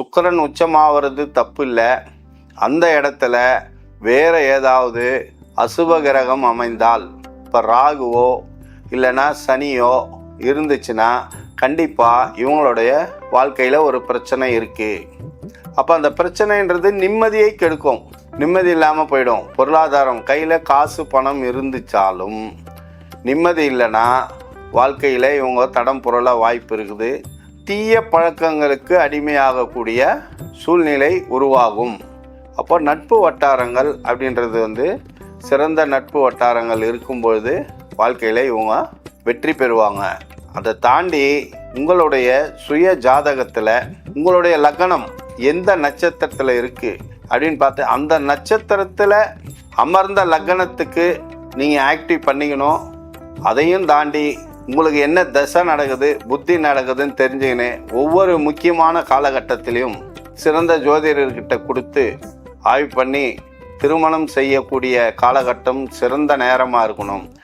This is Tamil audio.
சுக்கிரன் உச்சமாகிறது தப்பு இல்லை அந்த இடத்துல வேறு ஏதாவது அசுப கிரகம் அமைந்தால் இப்போ ராகுவோ இல்லைன்னா சனியோ இருந்துச்சுன்னா கண்டிப்பாக இவங்களுடைய வாழ்க்கையில் ஒரு பிரச்சனை இருக்குது அப்போ அந்த பிரச்சனைன்றது நிம்மதியை கெடுக்கும். நிம்மதி இல்லாமல் போயிடும். பொருளாதாரம் கையில் காசு பணம் இருந்துச்சாலும் நிம்மதி இல்லைன்னா வாழ்க்கையில் இவங்க தடம் புரள வாய்ப்பு இருக்குது. தீய பழக்கங்களுக்கு அடிமையாகக்கூடிய சூழ்நிலை உருவாகும். அப்போ நட்பு வட்டாரங்கள் அப்படின்றது வந்து சிறந்த நட்பு வட்டாரங்கள் இருக்கும்பொழுது வாழ்க்கையில் இவங்க வெற்றி பெறுவாங்க. அதை தாண்டி உங்களுடைய சுய ஜாதகத்தில் உங்களுடைய லக்னம் எந்த நட்சத்திரத்தில் இருக்குது அப்படின்னு பார்த்து அந்த நட்சத்திரத்தில் அமர்ந்த லக்னத்துக்கு நீங்கள் ஆக்டிவ் பண்ணிக்கணும். அதையும் தாண்டி உங்களுக்கு என்ன தசை நடக்குது புத்தி நடக்குதுன்னு தெரிஞ்சுக்கின்னு ஒவ்வொரு முக்கியமான காலகட்டத்திலையும் சிறந்த ஜோதிடர்கிட்ட கொடுத்து ஆய்வு பண்ணி திருமணம் செய்யக்கூடிய காலகட்டம் சிறந்த நேரமாக இருக்கணும்.